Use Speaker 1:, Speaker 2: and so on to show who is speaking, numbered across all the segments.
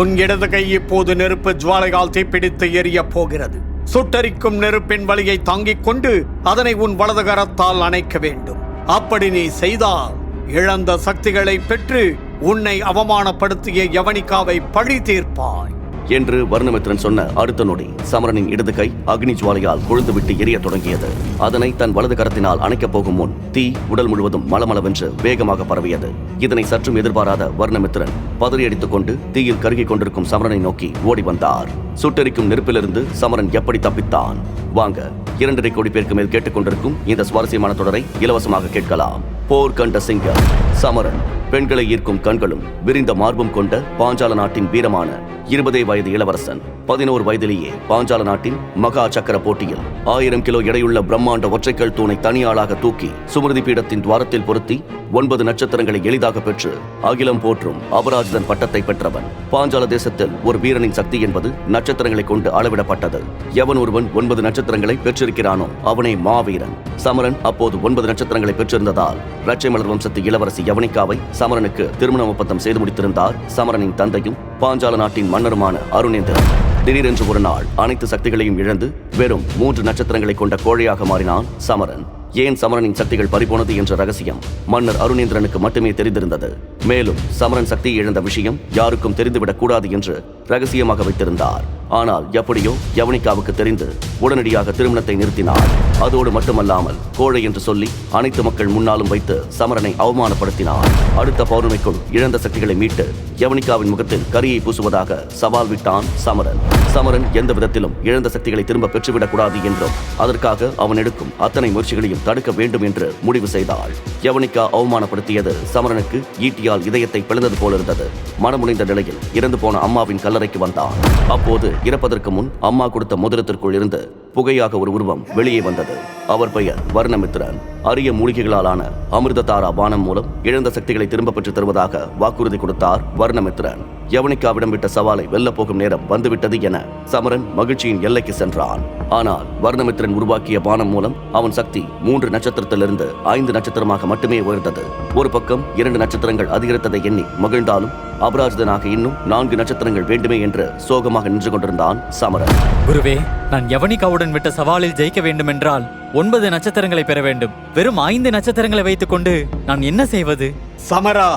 Speaker 1: உன் இடது கை இப்போது நெருப்பு ஜுவாலையால் தீப்பிடித்து எரிய போகிறது. சுட்டரிக்கும் நெருப்பின் வழியை தாங்கிக் கொண்டு அதனை உன் வலதுகரத்தால் அணைக்க வேண்டும். அப்படி நீ செய்தால் இழந்த சக்திகளை பெற்று உன்னை அவமானப்படுத்திய யவனிகாவை பழி தீர்ப்பாய்.
Speaker 2: என்று வர்ணமித்ரன் சொன்ன அடுத்த நொடி சமரனின் இடது கை அக்னி ஜுவாலையால் கொழுந்துவிட்டு எரிய தொடங்கியது. அதனை தன் வலது கரத்தினால் அணைக்கப் போகும் முன் தீ உடல் முழுவதும் மலமளவென்று வேகமாக பரவியது. இதனை சற்றும் எதிர்பாராத வர்ணமித்ரன் பதறியடித்துக் கொண்டு தீயில் கருகிக் கொண்டிருக்கும் சமரனை நோக்கி ஓடி வந்தார். சுட்டெரிக்கும் நெருப்பிலிருந்து சமரன் எப்படி தப்பித்தான்? வாங்க இரண்டரை கோடி பேருக்கு மேல் கேட்டுக்கொண்டிருக்கும் இந்த சுவாரஸ்யமான தொடரை இலவசமாக கேட்கலாம். போர் கண்ட சிங்கம் சமரன். பெண்களை ஈர்க்கும் கண்களும் விரிந்த மார்பும் கொண்ட பாஞ்சால நாட்டின் வீரமான இருபதே வயது இளவரசன் பதினோரு வயதிலேயே பாஞ்சால நாட்டின் மகா சக்கர போட்டியில் ஆயிரம் கிலோ எடையுள்ள பிரம்மாண்ட ஒற்றைக்கல் தூணை தனியாளாக தூக்கி சுமிருதி பீடத்தின் துவாரத்தில் பொருத்தி ஒன்பது நட்சத்திரங்களை எளிதாக பெற்று அகிலம் போற்றும் அபராஜிதன் பட்டத்தை பெற்றவன். பாஞ்சால தேசத்தில் ஒரு வீரனின் சக்தி என்பது நட்சத்திரங்களை கொண்டு அளவிடப்பட்டது. எவன் ஒருவன் ஒன்பது நட்சத்திரங்களை பெற்றிருக்கிறானோ அவனே மாவீரன். சமரன் அப்போது ஒன்பது நட்சத்திரங்களை பெற்றிருந்ததால் ரட்சை மலர் வம்சத்து இளவரசி யவனிகாவை சமரனுக்கு திருமண ஒப்பந்தம் செய்து முடித்திருந்தார். சமரனின் தந்தையும் பாஞ்சால நாட்டின் மன்னருமான அருணேந்திரன். திடீரென்று ஒரு நாள் அனைத்து சக்திகளையும் இழந்து வெறும் மூன்று நட்சத்திரங்களை கொண்ட கோழையாக மாறினான் சமரன். ஏன் சமரனின் சக்திகள் பறிபோனது என்ற ரகசியம் மன்னர் அருணேந்திரனுக்கு மட்டுமே தெரிந்திருந்தது. மேலும் சமரன் சக்தியை இழந்த விஷயம் யாருக்கும் தெரிந்துவிடக் கூடாது என்று ரகசியமாக வைத்திருந்தார். ஆனால் எப்படியோ யவனிகாவுக்கு தெரிந்து உடனடியாக திருமணத்தை நிறுத்தினார். அதோடு மட்டுமல்லாமல் கோழை என்று சொல்லி அனைத்து மக்கள் முன்னாலும் வைத்து சமரனை அவமானப்படுத்தினார். அடுத்த பௌர்ணமிக்குள் இழந்த சக்திகளை மீட்டு யவனிகாவின் முகத்தில் கரியை பூசுவதாக சவால் விட்டான் சமரன். சமரன் எந்த விதத்திலும் இழந்த சக்திகளை திரும்ப பெற்றுவிடக் கூடாது என்றும் அதற்காக அவன் எடுக்கும் அத்தனை முயற்சிகளையும் தடுக்க வேண்டும் என்று முடிவு செய்தாள். யவனிகா அவமானப்படுத்தியது சமரனுக்கு ஈட்டியால் இதயத்தை பிளந்தது போலிருந்தது. மனமுடைந்த நிலையில் இறந்து போன அம்மாவின் கல்லறைக்கு வந்தான். அப்போது இறப்பதற்கு முன் அம்மா கொடுத்த மோதிரத்திற்குள் இருந்து புகையாக ஒரு உருவம் வெளியே வந்தது. அவர் பெயர் வர்ணமித்ரன் அரிய மூலிகைகளாலான அமிர்ததாரா பானம் மூலம் இழந்த சக்திகளை திரும்ப பெற்று தருவதாக வாக்குறுதி கொடுத்தார் வர்ணமித்ரன் யவனிக்காவிடம் விட்ட சவாலை வெல்லப் போகும் நேரம் வந்துவிட்டது என சமரன் மகிழ்ச்சியின் எல்லைக்கு சென்றான். ஆனால் வர்ணமித்ரன் உருவாக்கிய பானம் மூலம் அவன் சக்தி மூன்று நட்சத்திரத்திலிருந்து ஐந்து நட்சத்திரமாக மட்டுமே உயர்ந்தது. ஒரு பக்கம் இரண்டு நட்சத்திரங்கள் அதிகரித்ததை எண்ணி மகிழ்ந்தாலும் அபராஜிதனாக இன்னும் நான்கு நட்சத்திரங்கள் வேண்டுமே என்று சோகமாக நின்று கொண்டிருந்தான் சமரன்.
Speaker 3: குருவே நான் யவனிகாவுடன் விட்ட சவாலில் ஜெயிக்க வேண்டுமென்றால் ஒன்பது நட்சத்திரங்களை பெற வேண்டும். வெறும் ஐந்து நட்சத்திரங்களை வைத்துக்கொண்டு நான் என்ன செய்வது?
Speaker 1: சமரா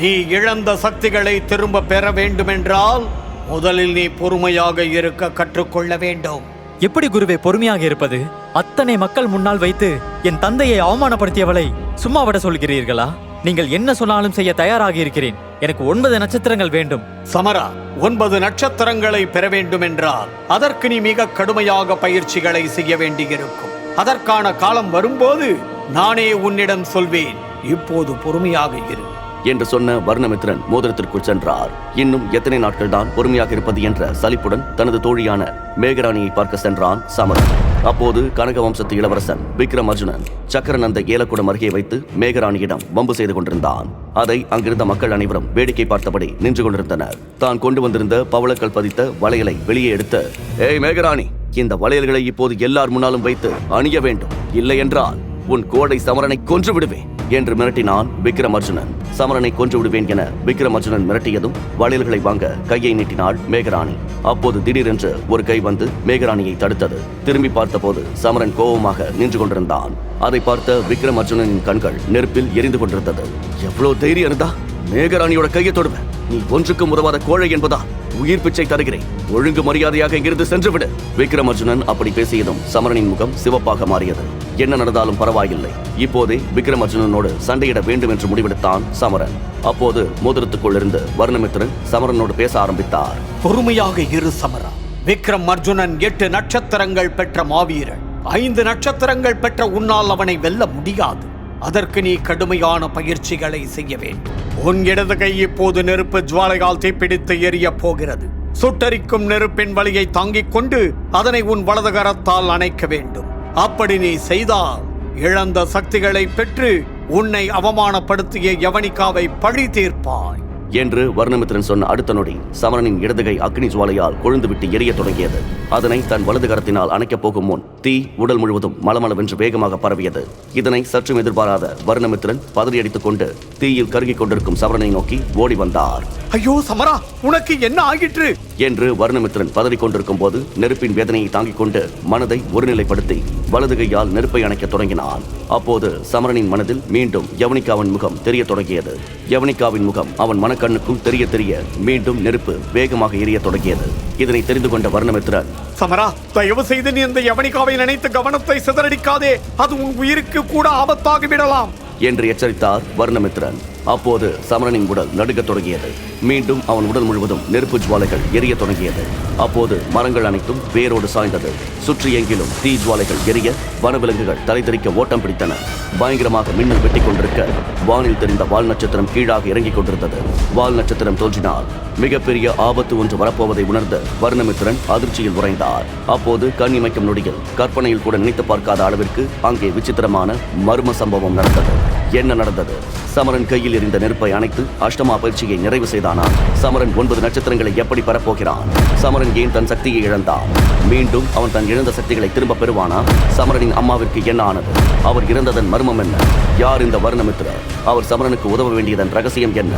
Speaker 1: நீ இழந்த சக்திகளை திரும்ப பெற வேண்டுமென்றால் முதலில் நீ பொறுமையாக இருக்க கற்றுக்கொள்ள வேண்டும்.
Speaker 3: எப்படி குருவே பொறுமையாக இருப்பது? அத்தனை மக்கள் முன்னால் வைத்து என் தந்தையை அவமானப்படுத்தியவளை சும்மா விட சொல்கிறீர்களா? நீங்கள் என்ன சொன்னாலும் செய்ய தயாராக இருக்கிறேன். எனக்கு ஒன்பது நட்சத்திரங்கள் வேண்டும்.
Speaker 1: சமரா ஒன்பது நட்சத்திரங்களை பெற வேண்டுமென்றால் அதற்கு நீ மிக கடுமையாக பயிற்சிகளை செய்ய வேண்டியிருக்கும். அதற்கான காலம் வரும்போது நானே உன்னிடம் சொல்வேன். இப்போது பொறுமையாக இரு.
Speaker 2: என்று சொன்ன வர்ணமித்ரன் மோதிரத்திற்குள் சென்றார். இன்னும் எத்தனை நாட்கள் தான் பொறுமையாக இருப்பது என்ற சலிப்புடன் தனது தோழியான மேகராணியை பார்க்க சென்றான் சமரன். அப்போது கனக வம்சத்து இளவரசன் விக்ரம் அர்ஜுனன் சக்கரநந்த ஏலக்குடம் அருகே வைத்து மேகராணியிடம் வம்பு செய்து கொண்டிருந்தான். அதை அங்கிருந்த மக்கள் அனைவரும் வேடிக்கை பார்த்தபடி நின்று கொண்டிருந்தனர். தான் கொண்டு வந்திருந்த பவளக்கல் பதித்த வளையலை வெளியே எடுத்து ஏய் மேகராணி இந்த வளையல்களை இப்போது எல்லார் முன்னாலும் வைத்து அணிய வேண்டும். இல்லை என்றால் உன் கோடை சமரனை கொன்று விடுவேன் என்று மிரட்டினான் விக்ரம் அர்ஜுனன் சமரனை கொன்று விடுவேன் என விக்ரம் அர்ஜுனன் மிரட்டியதும் வளையல்களை வாங்க கையை நீட்டினாள் மேகராணி. அப்போது திடீரென்று ஒரு கை வந்து மேகராணியை தடுத்தது. திரும்பி பார்த்தபோது சமரன் கோபமாக நின்று கொண்டிருந்தான். அதை பார்த்த விக்ரம் அர்ஜுனனின் கண்கள் நெருப்பில் எரிந்து கொண்டிருந்தது. எவ்வளவு தைரியம் இருந்தா? மேகராணியோட கையை தொடுவேன். நீ ஒன்றுக்கும் உதவாத கோழை என்பதால் உயிர் பிச்சை தருகிறேன். ஒழுங்கு மரியாதையாக இங்கிருந்து சென்றுவிடு. விக்ரமர்ஜுனன் அப்படி பேசியதும் சமரனின் முகம் சிவப்பாக மாறியது. என்ன நடந்தாலும் பரவாயில்லை. இப்போதே விக்ரமர்ஜுனனோடு சண்டையிட வேண்டும் என்று முடிவெடுத்தான் சமரன். அப்போது மோதிரத்துக்குள் இருந்து வர்ணமித்ரன் சமரனோடு பேச ஆரம்பித்தார்.
Speaker 1: பொறுமையாக இரு சமரா. விக்ரம் அர்ஜுனன் எட்டு நட்சத்திரங்கள் பெற்ற மாவீரன். ஐந்து நட்சத்திரங்கள் பெற்ற உன்னால் அவனை வெல்ல முடியாது. அதற்கு நீ கடுமையான பயிற்சிகளை செய்ய வேண்டும். உன் இடது கை இப்போது நெருப்பு ஜுவாலையால் தீப்பிடித்து எரியப் போகிறது. சுட்டரிக்கும் நெருப்பின் வழியை தாங்கிக் கொண்டு அதனை உன் வலது கரத்தால் அணைக்க வேண்டும். அப்படி நீ செய்தால் இழந்த சக்திகளை பெற்று உன்னை அவமானப்படுத்திய யவனிகாவை பழி தீர்ப்பாய்.
Speaker 2: என்று வர்ணமித்திரன் சொன்ன அடுத்த நொடி சமரனின் இடதுகை அக்னி ஜுவாலையால் கொழுந்துவிட்டு எரியத் தொடங்கியது. அதனை தன் வலது கரத்தினால் அணைக்கப் போகும் முன் தீ உடல் முழுவதும் மளமளவென்று வேகமாக பரவியது. இதனை சற்றும் எதிர்பாராத வர்ணமித்திரன் பதறியடித்துக் கொண்டு தீயில் கருகிக் கொண்டிருக்கும் சமரனை நோக்கி ஓடி வந்தார்.
Speaker 1: ஐயோ சமரா உனக்கு என்ன ஆகிற்று
Speaker 2: என்று வர்ணமித்திரன் பதறிக் கொண்டிருக்கும் போது நெருப்பின் வேதனையை தாங்கிக் கொண்டு மனதை ஒருநிலைப்படுத்தி வலது கையால் நெருப்பை அணைக்கத் தொடங்கினான். அப்போது சமரனின் மனதில் மீண்டும் யவனிகாவின் முகம் தெரியத் தொடங்கியது. யவனிகாவின் முகம் அவன் மனக்கண்ணுக்குள் தெரிய தெரிய மீண்டும் நெருப்பு வேகமாக எரியத் தொடங்கியது. இதனை தெரிந்து கொண்ட வர்ணமித்திரன்
Speaker 1: சமரா தயவு செய்து நீ இந்த யவனிகாவை நினைத்து கவனத்தை சிதறடிக்காதே. அது உன் உயிருக்கு கூட ஆபத்தாகி விடலாம்
Speaker 2: என்று எச்சரித்தார் வர்ணமித்திரன் அப்போது சமரனின் உடல் நடுக்கத் தொடங்கியது. மீண்டும் அவன் உடல் முழுவதும் நெருப்பு ஜுவாலைகள் எரிய தொடங்கியது. அப்போது மரங்கள் அனைத்தும் வேரோடு சாய்ந்தது. சுற்றி எங்கிலும் தீ ஜுவாலைகள் எரிய வனவிலங்குகள் தலைதெறிக்க ஓட்டம் பிடித்தன. பயங்கரமாக மின்னல் வெட்டிக் கொண்டிருக்க வானில் தெரிந்த வால் நட்சத்திரம் கீழாக இறங்கிக் கொண்டிருந்தது. வால் நட்சத்திரம் தோன்றினால் மிகப்பெரிய ஆபத்து ஒன்று வரப்போவதை உணர்ந்த வர்ணமித்திரன் அதிர்ச்சியில் உறைந்தார். அப்போது கண் இமைக்கும் நொடியில் கற்பனையில் கூட நினைத்து பார்க்காத அளவிற்கு அங்கே விசித்திரமான மர்ம சம்பவம் நடந்தது. என்ன நடந்தது? சமரன் கையில் இருந்த நெருப்பை அணைத்து அஷ்டமா பயிற்சியை நிறைவு செய்தானா? சமரன் ஒன்பது நட்சத்திரங்களை எப்படி பெறப்போகிறான் சமரன் ஏன் தன் சக்தியை இழந்தான்? மீண்டும் அவன் தன் இழந்த சக்திகளை திரும்ப பெறுவானா? சமரனின் அம்மாவிற்கு என்ன ஆனது? அவர் இறந்ததன் மர்மம் என்ன? யார் இந்த வர்ணமித்ரர் அவர் சமரனுக்கு உதவ வேண்டியதன் ரகசியம் என்ன?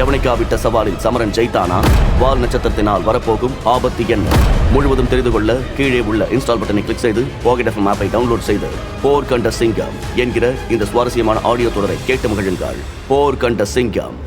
Speaker 2: யவனிகா விட்ட சவாலில் சமரன் ஜெயித்தானா? வால் நட்சத்திரத்தினால் வரப்போகும் ஆபத்து என்ன? முழுவதும் தெரிந்து கொள்ள கீழே உள்ள இன்ஸ்டால் பட்டனை கிளிக் செய்து பாக்கெட் எஃப்எம் ஆப்பை டவுன்லோட் செய்து போர் கண்ட சிங்கம் என்கிற இந்த சுவாரஸ்யமான ஆடியோ தொடரை கேட்டு மகிழுங்கள். போர் கண்ட சிங்கம்.